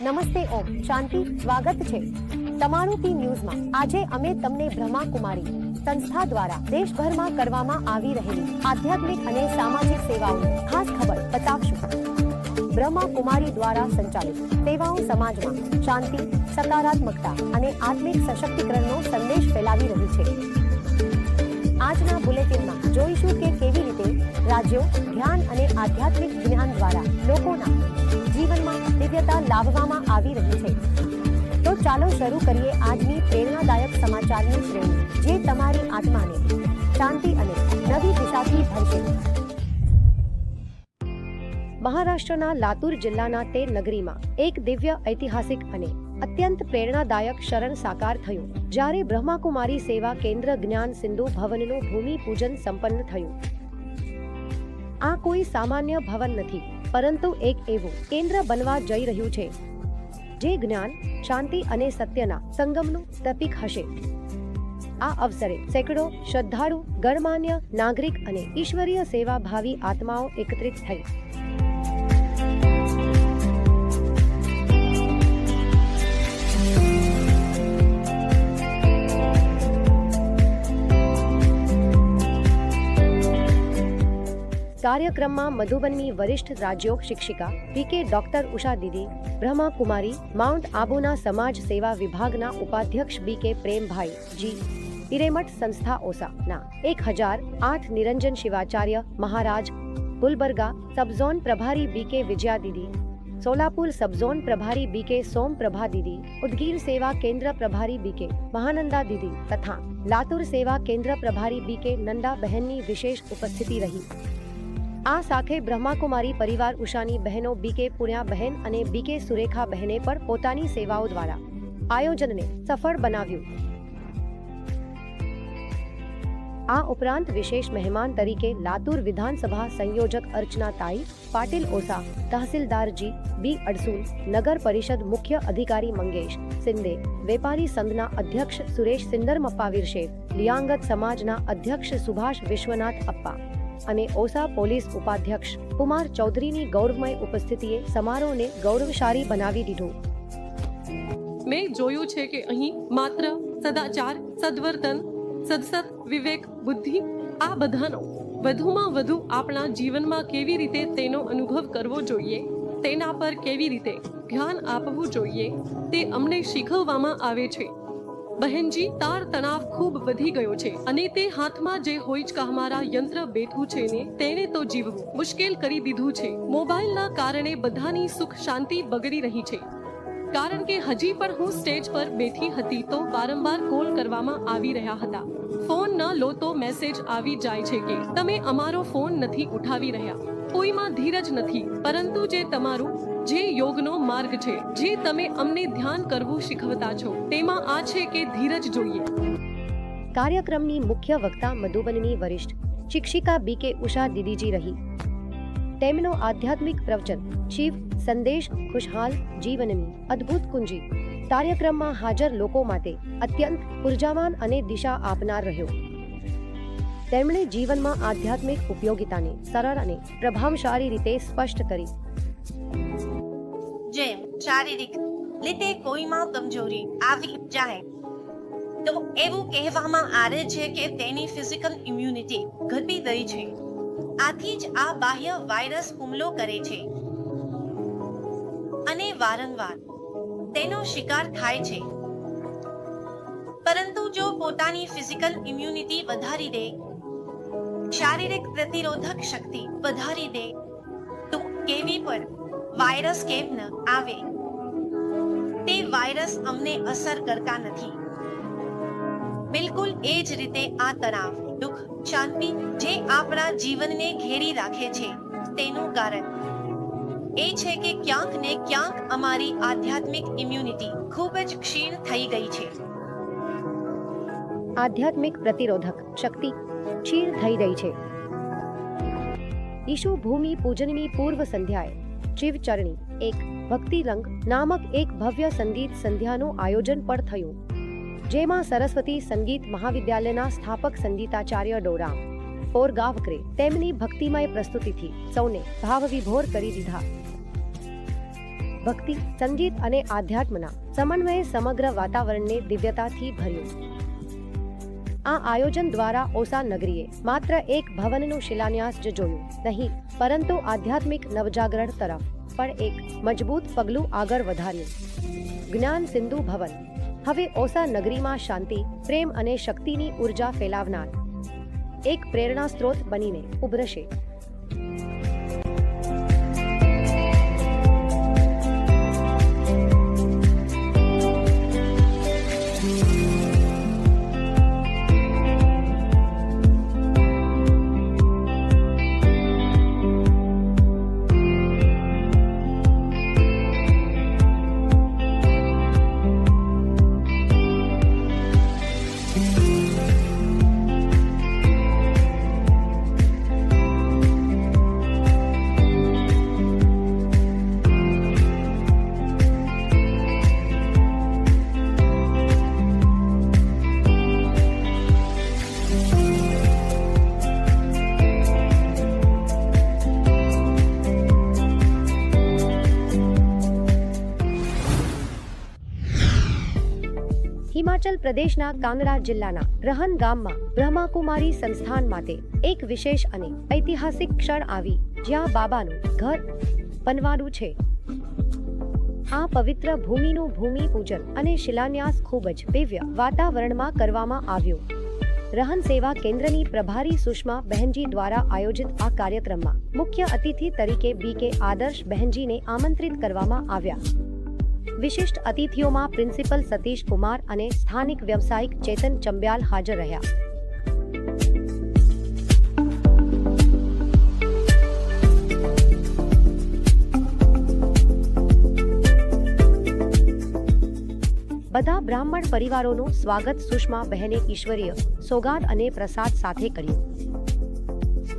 નમસ્તે ઓમ, શાંતિ, સ્વાગત છે તમારું ટી ન્યૂઝમાં. આજે અમે તમને બ્રહ્માકુમારી સંસ્થા દ્વારા દેશભરમાં કરવામાં આવી રહેલી આધ્યાત્મિક અને સામાજિક સેવાઓની ખાસ ખબર બતાવશું. બ્રહ્માકુમારી દ્વારા સંચાલિત સેવાઓ સમાજમાં શાંતિ, સકારાત્મકતા અને આત્મિક સશક્તિકરણનો સંદેશ ફેલાવી રહી છે. આજના બુલેટિનમાં જોઈશું કે કેવી રીતે રાજ્યો ધ્યાન અને આધ્યાત્મિક જ્ઞાન દ્વારા દિવ્યતા લાવવામાં આવી રહી છે. તો ચાલો શરૂ કરીએ આજની પ્રેરણાદાયક સમાચારની શ્રેણી, જે તમારી આત્માને શાંતિ અને નવી દિશાથી ભરશે. મહારાષ્ટ્રના લાતુર જિલ્લાના તે નગરીમાં એક દિવ્ય ઐતિહાસિક અને અત્યંત પ્રેરણાદાયક શરણ સાકાર થયું, જ્યારે બ્રહ્માકુમારી સેવા કેન્દ્ર જ્ઞાન સિંધુ ભવનનું ભૂમિ પૂજન સંપન્ન થયું. આ કોઈ સામાન્ય ભવન નથી. પરંતુ એક એવું કેન્દ્ર બનવા જઈ રહ્યું છે, જે જ્ઞાન, શાંતિ અને સત્યના સંગમનું પ્રતીક હશે. આ અવસરે સેંકડો શ્રદ્ધાળુ, ગણમાન્ય, નાગરિક અને ઈશ્વરીય સેવાભાવી આત્માઓ એકત્રિત થઈ કાર્યક્રમમાં મધુબનની વરિષ્ઠ રાજયોગ શિક્ષિકા P K doctor Usha didi Brahma Kumari mount આબુના સમાજ સેવા વિભાગના ઉપાધ્યક્ષ બી કે પ્રેમભાઈ જી હિરેમઠ સંસ્થા ઓસાના એક હજાર આઠ નિરંજન શિવાચાર્ય મહારાજ ગુલબર્ગા સબઝોન પ્રભારી બી કે વિજયા દીદી સોલાપુર સબઝોન પ્રભારી બી કે સોમ પ્રભા દીદી ઉદગીર સેવા કેન્દ્ર પ્રભારી બી કે મહાનંદા દીદી તથા લાતુર સેવા કેન્દ્ર પ્રભારી બી કે નંદા બહેનની વિશેષ ઉપસ્થિતિ રહી આ સાથે બ્રહ્માકુમારી પરિવાર ઉષાની બહેનો બીકે પુણ્યા બહેન અને બીકે સુરેખા બહેને પણ પોતાની સેવાઓ દ્વારા આયોજનને સફળ બનાવ્યું. આ ઉપરાંત વિશેષ મહેમાન તરીકે લાતુર વિધાનસભા સંયોજક અર્ચના તાઈ, પાટીલ ઓસા, તહસીલદારજી, બી અડસુલ નગર પરિષદ મુખ્ય અધિકારી મંગેશ સિંદે વેપારી સંઘના અધ્યક્ષ સુરેશ સિંદર મપ્પાવીર શેઠ લિયાંગત સમાજના અધ્યક્ષ સુભાષ વિશ્વનાથ અપ્પા. અને ઓસા પોલીસ ઉપાધ્યક્ષ કુમાર ચૌધરીની ગૌરવમય ઉપસ્થિતિએ સમારોહને ગૌરવશાળી બનાવી દીધો. મેં જોયું છે કે અહીં માત્ર સદાચાર, સદવર્તન, સદસત, વિવેક, બુદ્ધિ આ બધાનો વધુમાં વધુ આપણા જીવનમાં કેવી રીતે તેનો અનુભવ કરવો જોઈએ, તેના પર કેવી રીતે ધ્યાન આપવું જોઈએ તે અમને શીખવવામાં આવે છે. બહેનજી, તાર તણાવ ખૂબ વધી ગયો છે અને તે હાથમાં જે હોય જ કહમારા યંત્ર બેઠું છે ને તેને તો જીવવું મુશ્કેલ કરી દીધું છે. મોબાઈલના કારણે બધાની સુખ શાંતિ બગડી રહી છે. કારણ કે હજી પણ હું સ્ટેજ પર બેઠી હતી તો વારંવાર કોલ કરવામાં આવી રહ્યા હતા. ફોન ન લો તો મેસેજ આવી જાય છે કે, તમે અમારો ફોન નથી ઉઠાવી રહ્યા. કોઈમાં ધીરજ નથી. પરંતુ જે તમારું જે યોગનો માર્ગ છે, જે તમે અમને ધ્યાન કરવું શીખવતા છો, તેમાં આ છે કે ધીરજ જોઈએ. કાર્યક્રમની મુખ્ય વક્તા મધુબનની વરિષ્ઠ શિક્ષિકા બી કે ઉષા દીદીજી રહી. તેમનો આધ્યાત્મિક પ્રવચન શિવ, સંદેશ, ખુશહાલ, જીવનની અદ્ભુત કુંજી. કાર્યક્રમમાં હાજર લોકો માટે અત્યંત ઉર્જાવાન અને દિશા આપનાર રહ્યો. તેમણે જીવનમાં આધ્યાત્મિક ઉપયોગિતાને સરળ અને પ્રભાવશાળી રીતે સ્પષ્ટ કરી શારીરિક રીતે કોઈમાં કમજોરી આવી જાય. તો એવું કહેવામાં આવે છે કે તેની ફિઝિકલ ઇમ્યુનિટી ઘટી ગઈ છે. આથી જ આ બાહ્ય વાયરસ હુમલો કરે છે. અને વારંવાર તેનો શિકાર થાય છે. પરંતુ જો પોતાની ફિઝિકલ ઇમ્યુનિટી વધારી દે, શારીરિક પ્રતિરોધક શક્તિ વધારી દે, તો કેવી પર વાયરસ કેમ ન આવે? વાયરસ અમને અસર કરતા નથી. બિલકુલ એ જ રીતે આ તણાવ, દુઃખ, શાંતિ જે આપણા જીવનને ઘેરી રાખે છે, તેનું કારણ. એ છે કે ક્યાંક ને ક્યાંક અમારી આધ્યાત્મિક ઇમ્યુનિટી ખૂબ જ ક્ષીણ થઈ ગઈ છે. આધ્યાત્મિક પ્રતિરોધક શક્તિ ક્ષીણ થઈ રહી છે. ઈશુ ભૂમિ પૂજનની પૂર્વ સંધ્યાએ શિવચરણી એક ભક્તિરંગ નામક એક ભવ્ય સંગીત સંધ્યાનું આયોજન પણ થયું. જેમાં સરસ્વતી સંગીત મહાવિદ્યાલયના સ્થાપક સંગીતાચાર્ય ડોરામ ઓરગાવકરે તેમની ભક્તિમય પ્રસ્તુતિથી સૌને ભાવવિભોર કરી દીધા. ભક્તિ, સંગીત અને આધ્યાત્મના સમન્વયે સમગ્ર વાતાવરણને દિવ્યતાથી ભર્યું. આ આયોજન દ્વારા ઓસા નગરીએ માત્ર એક ભવનનું શિલાન્યાસ જ જોયું નહીં, પરંતુ આધ્યાત્મિક નવજાગરણ તરફ પણ એક મજબૂત પગલું આગળ વધાર્યું. જ્ઞાન સિંધુ ભવન. હવે ઓસા નગરીમાં શાંતિ, પ્રેમ અને શક્તિની ઊર્જા ફેલાવનાર. એક પ્રેરણા સ્ત્રોત બનીને ઉભરશે. હિમાચલ પ્રદેશના કાંગડા જિલ્લાના રહન ગામમાં બ્રહ્માકુમારી સંસ્થાન માટે એક વિશેષ અને ઐતિહાસિક ક્ષણ આવી જ્યાં બાબાનું ઘર બનવાનું છે. આ પવિત્ર ભૂમિનું ભૂમિ પૂજન અને શિલાન્યાસ ખૂબ જ ભવ્ય વાતાવરણમાં કરવામાં આવ્યો. રહન સેવા કેન્દ્રની પ્રભારી સુષ્મા બહેનજી દ્વારા આયોજિત આ કાર્યક્રમમાં મુખ્ય અતિથિ તરીકે બી કે આદર્શ બહેનજીને આમંત્રિત કરવામાં આવ્યા. વિશિષ્ટ અતિથિઓમાં પ્રિન્સિપલ સતીશ કુમાર અને સ્થાનિક વ્યવસાયિક ચેતન ચંબ્યાલ હાજર રહ્યા. બધા બ્રાહ્મણ પરિવારોનું સ્વાગત સુષ્મા બહેને ઈશ્વરીય સોગાદ અને પ્રસાદ સાથે કર્યું.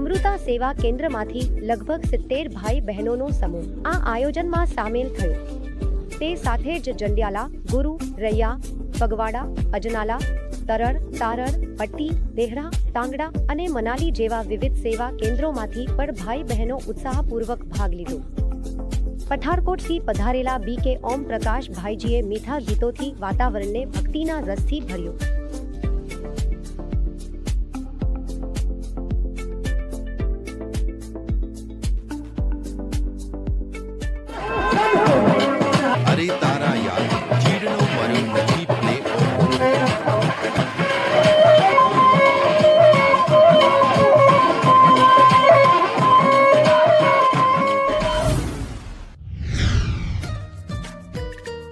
અમૃતા સેવા કેન્દ્રમાંથી લગભગ સિત્તેર ભાઈ બહેનોનો સમૂહ આ આયોજનમાં સામેલ થયો. તે સાથે જ જંડિયાલા, ગુરુ, રૈયા ફગવાડા અજનાલા તરળ તારળ પટ્ટી, દેહરા, તાંગડા અને મનાલી જેવા વિવિધ સેવા કેન્દ્રોમાંથી પણ ભાઈ બહેનો ઉત્સાહપૂર્વક ભાગ લીધો. પઠારકોટથી પધારેલા બી કે ઓમ પ્રકાશ ભાઈજીએ મીઠા ગીતોથી વાતાવરણને ભક્તિના રસથી ભર્યું. અરે તારા યાદ. ચીડનો મર્યો નથી પ્લે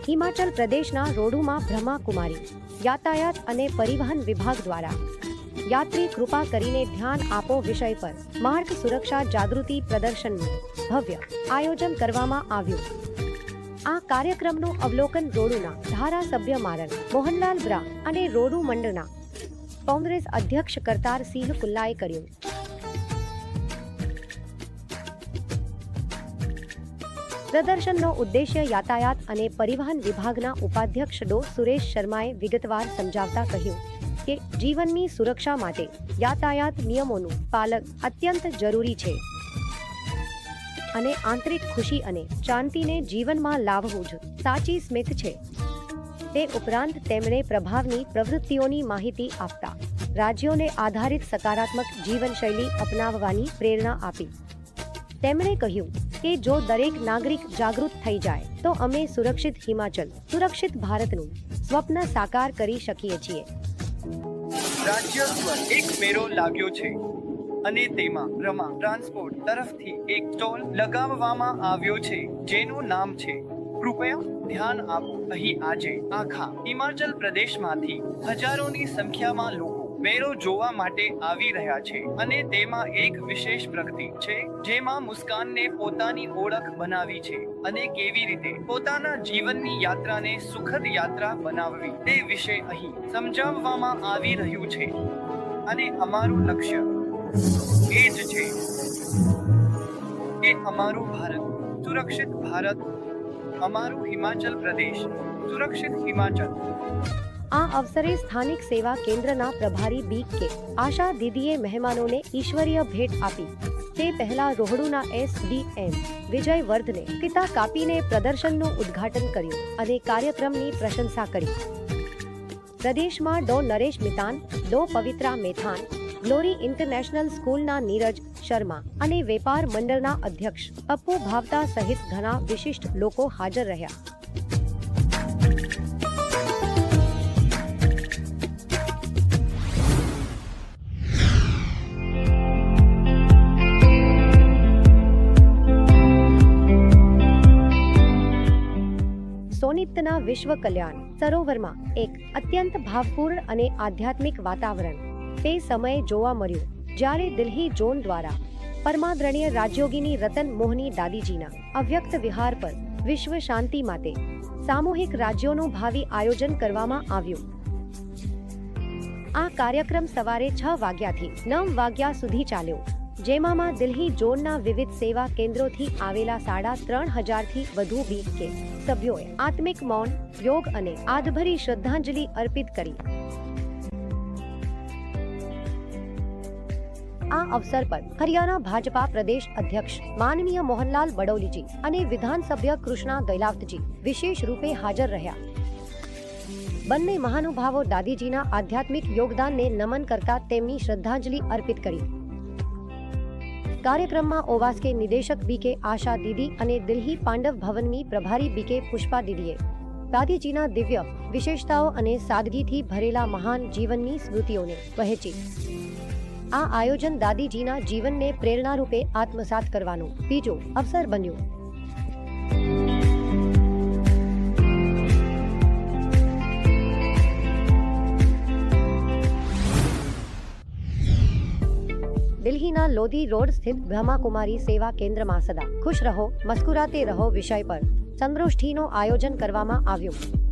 હિમાચલ પ્રદેશના રોડુમાં બ્રહ્માકુમારી, યાતાયાત અને પરિવહન વિભાગ દ્વારા. યાત્રી કૃપા કરીને ધ્યાન આપો વિષય પર. માર્ગ સુરક્ષા જાગૃતિ પ્રદર્શનનું ભવ્ય આયોજન કરવામાં આવ્યું. આ કાર્યક્રમનું અવલોકન રોડુના ધારાસભ્ય મારન, મોહનલાલ બ્રા અને રોડુ મંડળના કોંગ્રેસ અધ્યક્ષ કરતાર સિંહ કુલ્લાએ કર્યું. પ્રદર્શનનો ઉદ્દેશ્ય યાતાયાત અને પરિવહન વિભાગના ઉપાધ્યક્ષ ડો. સુરેશ શર્માએ વિગતવાર સમજાવતા કહ્યું કે, જીવનની સુરક્ષા માટે યાતાયાત નિયમોનું પાલન અત્યંત જરૂરી છે. અને આંતરિક ખુશી અને શાંતિને જીવનમાં લાવવું જ સાચી સ્મિત છે. તે ઉપરાંત તેમણે પ્રભાવની પ્રવૃત્તિઓની માહિતી આપતા રાજ્યોને આધારિત સકારાત્મક જીવનશૈલી અપનાવવાની પ્રેરણા આપી. તેમણે કહ્યું કે જો દરેક નાગરિક જાગૃત થઈ જાય, તો અમે સુરક્ષિત હિમાચલ, સુરક્ષિત ભારતનું સ્વપ્ન સાકાર કરી શકીએ છીએ. રાજ્ય એક મેળો લાગ્યો છે. અને તેમાં રમા ટ્રાન્સપોર્ટ તરફથી એક સ્ટોલ લગાવવામાં આવ્યો છે, જેનું નામ છે, કૃપયા ધ્યાન આપો. અહીં આજે આખા હિમાચલ પ્રદેશમાંથી હજારોની સંખ્યામાં લોકો મેળો જોવા માટે આવી રહ્યા છે અને તેમાં એક વિશેષ પ્રગતિ છે, જેમાં મુસ્કાનને પોતાની ઓળખ બનાવી છે અને કેવી રીતે પોતાના જીવનની યાત્રાને સુખદ યાત્રા બનાવવી તે વિશે અહીં સમજાવવામાં આવી રહ્યું છે. અને અમારું લક્ષ્ય એ જ છે કે અમારું ભારત સુરક્ષિત ભારત, અમારું હિમાચલ પ્રદેશ સુરક્ષિત હિમાચલ. આ અવસરે સ્થાનિક સેવા કેન્દ્રના પ્રભારી બી કે આશા દીદીએ મહેમાનોને ઈશ્વરીય ભેટ આપી. તે પહેલા રોહડુના એસડીએમ વિજય વર્ધને પિતા કાપીને પ્રદર્શનનું ઉદ્ઘાટન કર્યું અને કાર્યક્રમની પ્રશંસા કરી. પ્રદેશમાં ડો નરેશ મિતાન, ડો પવિત્રા મેથાન ગ્લોરી ઇન્ટરનેશનલ સ્કૂલના નીરજ શર્મા અને વેપાર મંડળના અધ્યક્ષ પપ્પુ ભાવતા સહિત ઘણા વિશિષ્ટ લોકો હાજર રહ્યા. સોનિપ્તના વિશ્વ કલ્યાણ સરોવરમાં એક અત્યંત ભાવપૂર્ણ અને આધ્યાત્મિક વાતાવરણ તે સમયે જોવા મળ્યું, જ્યારે દિલ્હી ઝોન દ્વારા પરમાદરણીય રાજયોગીની રતન મોહની દાદીજીના અવ્યક્ત વિહાર પર વિશ્વ શાંતિ માટે સામૂહિક રાજ્યોનું ભાવિ આયોજન કરવામાં આવ્યું. આ કાર્યક્રમ સવારે છ વાગ્યાથી નવ વાગ્યા સુધી ચાલ્યો, જેમાં દિલ્હી ઝોનના વિવિધ સેવા કેન્દ્રોથી આવેલા સાડા ત્રણ હજારથી વધુ બીકે સભ્યોએ આત્મિક મૌન, યોગ અને આદભરી શ્રદ્ધાંજલિ અર્પિત કરી. આ અવસર પર હરિયાણા ભાજપા પ્રદેશ અધ્યક્ષ માનનીય મોહનલાલ બડૌલીજી અને વિધાનસભ્ય કૃષ્ણા દૈલાવતજી વિશેષ રૂપે હાજર રહ્યા. બંને મહાનુભાવો દાદીજીના આધ્યાત્મિક યોગદાનને નમન કરતા તેમની શ્રદ્ધાંજલિ અર્પિત કરી. કાર્યક્રમમાં ઓવાસ્કે નિદેશક બીકે આશા દીદી અને દિલ્હી પાંડવ ભવનની પ્રભારી બીકે પુષ્પા દીદીએ દાદીજીના દિવ્ય વિશેષતાઓ અને સાદગીથી ભરેલા મહાન જીવનની સ્મૃતિઓને વહેંચી. આ આયોજન દાદીજીના જીવનને પ્રેરણારૂપે આત્મસાત કરવાનો. બીજો અવસર બન્યો. દિલ્હીના લોધી રોડ સ્થિત બ્રહ્માકુમારી સેવા કેન્દ્રમાં સદા. ખુશ રહો, મસ્કુરાતે રહો વિષય પર. સંગોષ્ઠીનું આયોજન કરવામાં આવ્યું.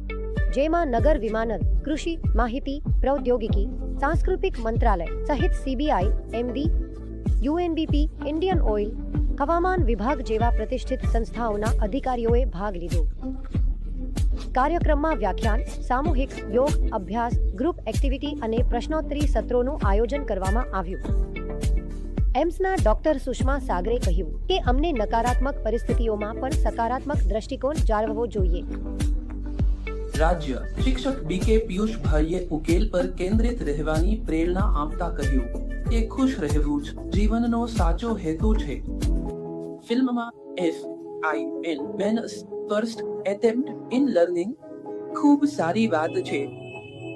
જેમાં નગર વિમાનન, કૃષિ, માહિતી, પ્રૌદ્યોગિકી, સાંસ્કૃતિક મંત્રાલય સહિત CBI MD UNBP Indian oil હવામાન વિભાગ જેવા પ્રતિષ્ઠિત સંસ્થાઓના અધિકારીઓએ ભાગ લીધો. કાર્યક્રમમાં વ્યાખ્યાન, સામૂહિક યોગ, અભ્યાસ ગ્રુપ એક્ટિવિટી અને પ્રશ્નોત્તરી સત્રોનું આયોજન કરવામાં આવ્યું. એમ્સના ડોક્ટર સુષ્મા સાગરે કહ્યું કે અમને નકારાત્મક પરિસ્થિતિઓમાં પણ સકારાત્મક દ્રષ્ટિકોણ જાળવવો જોઈએ. રાજ્ય શિક્ષક બીકે પિયુષભાઈએ ઉકેલ પર કેન્દ્રિત રહેવાની પ્રેરણા આપતા કહ્યું કે ખુશ રહેવું જ જીવનનો સાચો હેતુ છે. ફિલ્મમાં F I N means first attempt in learning ખૂબ સારી વાત છે.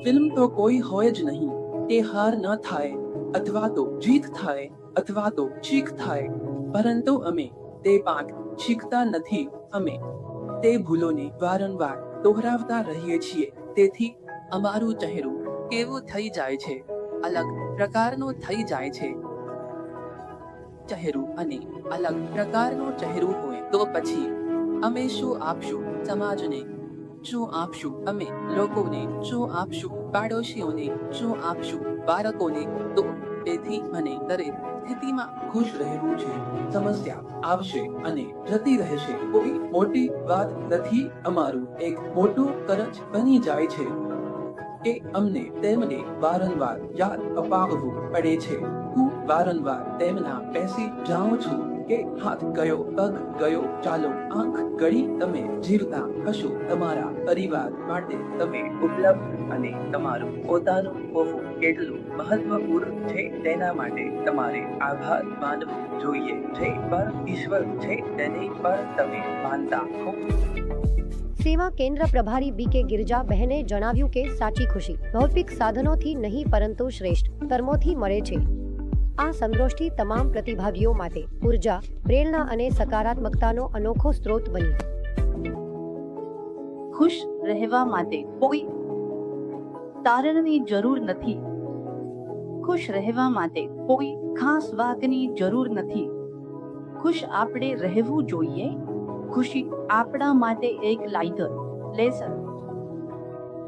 ફિલ્મ તો કોઈ હોય જ નહીં, તે હાર ન થાય, અથવા તો જીત થાય, અથવા તો શીખ થાય, પરંતુ અમે તે પાઠ શીખતા નથી, અમે તે ભૂલોને વારંવાર દોહરાવતા રહીએ છીએ. તેથી અમારું ચહેરું કેવું થઈ જાય છે? અલગ પ્રકારનું થઈ જાય છે. ચહેરું અને અલગ પ્રકારનું ચહેરું હોય તો પછી અમે શું આપશું સમાજને? શું આપશું અમે લોકોને? શું આપશું પાડોશીઓને? શું આપશું બાળકોને? તો તેથી મને દરેક સ્થિતિમાં ખુશ રહેવું છે, સમસ્યા આવશે અને જતી રહેશે. કોઈ મોટી વાત નથી, અમારું એક મોટું કરજ બની જાય છે એ અમને તેમને વારંવાર યાદ અપાવવું પડે છે. હું વારંવાર તેમના બેસી જાઉં છું. કે હાથ ગયો, પગ ગયો, ચાલો આંખ ગળી તમે જીવતા હશો તમારા પરિવાર માટે. તમે ઉપલબ્ધ અને તમારું પોતાનું હોવું કેટલું મહત્વપૂર્ણ છે તેના માટે તમારે આભાર માનવો જોઈએ. જે પર ઈશ્વર છે તેને પર તમે માનતા હો. સેવા કેન્દ્ર પ્રભારી બીકે ગિરજા બહેને જણાવ્યું કે સાચી ખુશી, ભૌતિક સાધનોથી નહીં પરંતુ શ્રેષ્ઠ કર્મોથી મળે છે. આ સંગોષ્ઠી તમામ પ્રતિભાગીઓ માટે ઊર્જા, પ્રેરણા અને સકારાત્મકતાનો અનોખો સ્ત્રોત બની ખુશ રહેવા માટે કોઈ તારણની જરૂર નથી. ખુશ રહેવા માટે કોઈ ખાસ વાતની જરૂર નથી. ખુશ આપણે રહેવું જોઈએ. ખુશી આપણા માટે એક લાઇટર લેસર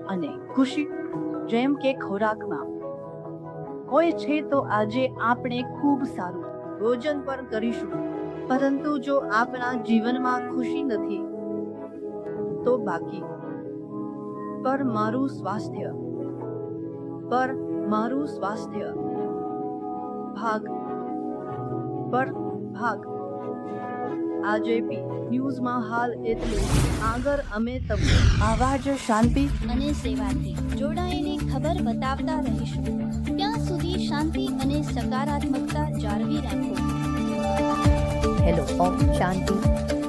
અને ખુશી જેમ કે ખોરાકમાં હોય છે તો આજે આપણે ખૂબ સારું ભોજન પણ કરીશું. પરંતુ જો આપણા જીવનમાં ખુશી નથી, તો બાકી. પર મારું સ્વાસ્થ્ય. પર મારું સ્વાસ્થ્ય. ભાગ. પર ભાગ. આજે પી ન્યૂઝમાં હાલ એટલું. આગળ અમે તમને આવા જ શાંતિ અને સેવાથી જોડાઈને ખબર બતાવતા રહીશું. સુધી શાંતિ અને સકારાત્મકતા જાળવી રાખો. હેલો ઓમ શાંતિ.